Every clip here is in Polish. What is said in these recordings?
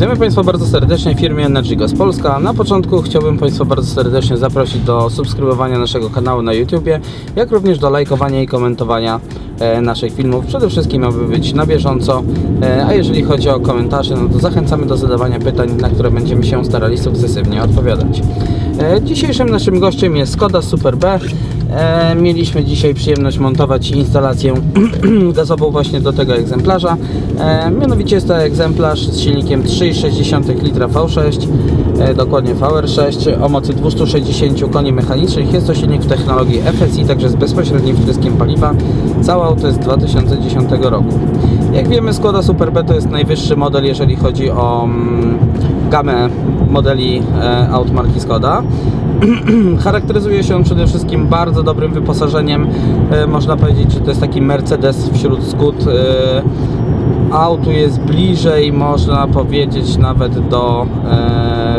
Witamy Państwa bardzo serdecznie w firmie Energy Gas Polska. Na początku chciałbym Państwa bardzo serdecznie zaprosić do subskrybowania naszego kanału na YouTubie, jak również do lajkowania i komentowania e, naszych filmów. Przede wszystkim aby być na bieżąco, e, a jeżeli chodzi o komentarze, no to zachęcamy do zadawania pytań, na które będziemy się starali sukcesywnie odpowiadać. E, Dzisiejszym naszym gościem jest Skoda Super B. E, Mieliśmy dzisiaj przyjemność montować instalację gazową właśnie do tego egzemplarza. E, Mianowicie jest to egzemplarz z silnikiem 3,6 litra V6, e, dokładnie VR6 o mocy 260 koni mechanicznych. Jest to silnik w technologii FSI, także z bezpośrednim wtryskiem paliwa. Całe auto jest z 2010 roku. Jak wiemy Skoda Super B to jest najwyższy model, jeżeli chodzi o mm, gamę modeli e, aut marki Skoda. Charakteryzuje się on przede wszystkim bardzo dobrym wyposażeniem. E, Można powiedzieć, że to jest taki Mercedes wśród skut. E, Autu jest bliżej, można powiedzieć, nawet do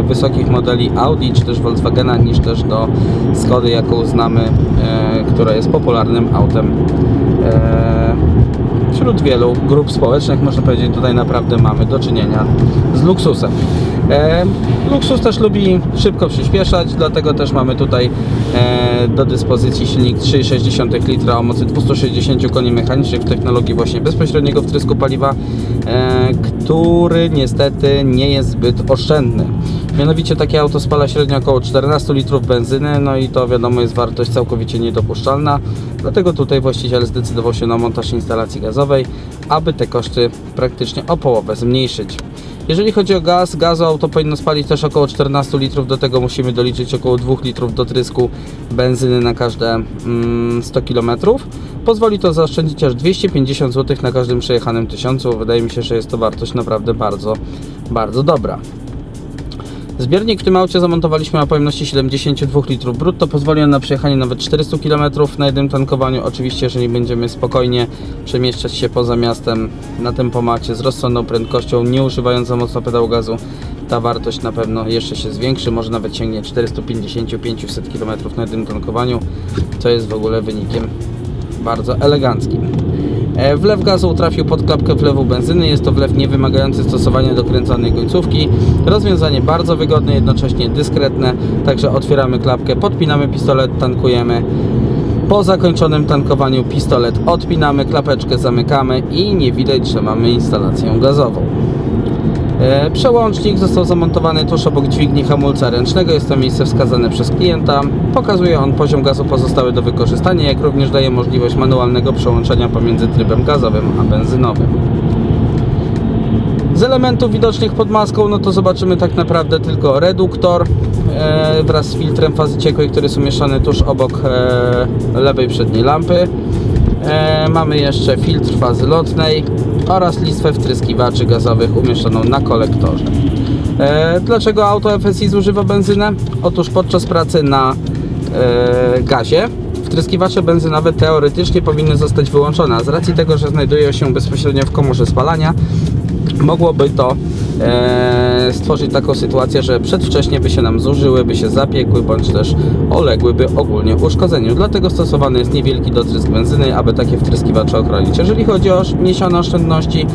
wysokich modeli Audi czy też Volkswagena, niż też do Skody, jaką znamy, która jest popularnym autem. Wśród wielu grup społecznych, można powiedzieć, tutaj naprawdę mamy do czynienia z luksusem. E, luksus też lubi szybko przyspieszać, dlatego też mamy tutaj e, do dyspozycji silnik 3,6 litra o mocy 260 koni mechanicznych w technologii właśnie bezpośredniego wtrysku paliwa, e, który niestety nie jest zbyt oszczędny. Mianowicie takie auto spala średnio około 14 litrów benzyny, no i to wiadomo jest wartość całkowicie niedopuszczalna. Dlatego tutaj właściciel zdecydował się na montaż instalacji gazowej, aby te koszty praktycznie o połowę zmniejszyć. Jeżeli chodzi o gaz, gazu auto powinno spalić też około 14 litrów, do tego musimy doliczyć około 2 litrów dotrysku benzyny na każde mm, 100 km. Pozwoli to zaoszczędzić aż 250 zł na każdym przejechanym tysiącu. Wydaje mi się, że jest to wartość naprawdę bardzo, bardzo dobra. Zbiornik w tym aucie zamontowaliśmy na pojemności 72 litrów brutto. Pozwoli on na przejechanie nawet 400 km na jednym tankowaniu. Oczywiście, jeżeli będziemy spokojnie przemieszczać się poza miastem na tempomacie z rozsądną prędkością, nie używając za mocno pedału gazu, ta wartość na pewno jeszcze się zwiększy. Może nawet sięgnie 450-500 km na jednym tankowaniu, co jest w ogóle wynikiem bardzo eleganckim. E, Wlew gazu trafił pod klapkę wlewu benzyny. Jest to wlew niewymagający stosowania dokręcanej końcówki. Rozwiązanie bardzo wygodne, jednocześnie dyskretne. Także otwieramy klapkę, podpinamy pistolet, tankujemy. Po zakończonym tankowaniu pistolet odpinamy, klapeczkę zamykamy i nie widać, że mamy instalację gazową. E, Przełącznik został zamontowany tuż obok dźwigni hamulca ręcznego. Jest to miejsce wskazane przez klienta. Pokazuje on poziom gazu pozostały do wykorzystania, jak również daje możliwość manualnego przełączenia pomiędzy trybem gazowym a benzynowym. Z elementów widocznych pod maską, no to zobaczymy tak naprawdę tylko reduktor e, wraz z filtrem fazy ciekłej, który jest umieszczony tuż obok e, lewej przedniej lampy. Mamy jeszcze filtr fazy lotnej oraz listwę wtryskiwaczy gazowych umieszczoną na kolektorze. E, dlaczego auto FSI zużywa benzynę? Otóż podczas pracy na e, gazie wtryskiwacze benzynowe teoretycznie powinny zostać wyłączone, a z racji tego, że znajdują się bezpośrednio w komorze spalania, mogłoby to stworzyć taką sytuację, że przedwcześnie by się nam zużyły, by się zapiekły, bądź też uległyby ogólnie uszkodzeniu. Dlatego stosowany jest niewielki dotrysk benzyny, aby takie wtryskiwacze ochronić. Jeżeli chodzi o niesione oszczędności,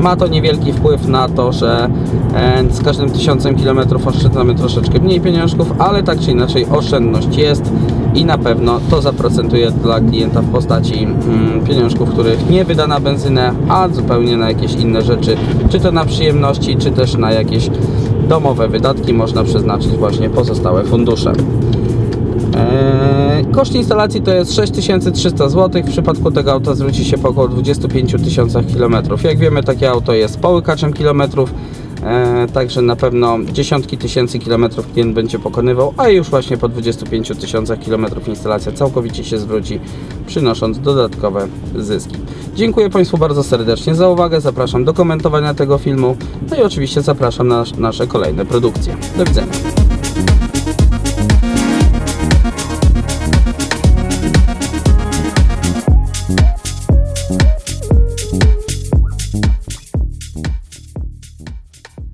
ma to niewielki wpływ na to, że e, z każdym tysiącem kilometrów oszczędzamy troszeczkę mniej pieniążków, ale tak czy inaczej oszczędność jest i na pewno to zaprocentuje dla klienta w postaci mm, pieniążków, których nie wyda na benzynę, a zupełnie na jakieś inne rzeczy, czy to na przyjemności, czy też na jakieś domowe wydatki można przeznaczyć właśnie pozostałe fundusze. Eee, Koszt instalacji to jest 6300 zł. W przypadku tego auta zwróci się po około 25 tysiącach kilometrów. Jak wiemy, takie auto jest połykaczem kilometrów, także na pewno dziesiątki tysięcy kilometrów klient będzie pokonywał, a już właśnie po 25 tysiącach kilometrów instalacja całkowicie się zwróci, przynosząc dodatkowe zyski. Dziękuję Państwu bardzo serdecznie za uwagę. Zapraszam do komentowania tego filmu. No i oczywiście zapraszam na nasze kolejne produkcje. Do widzenia.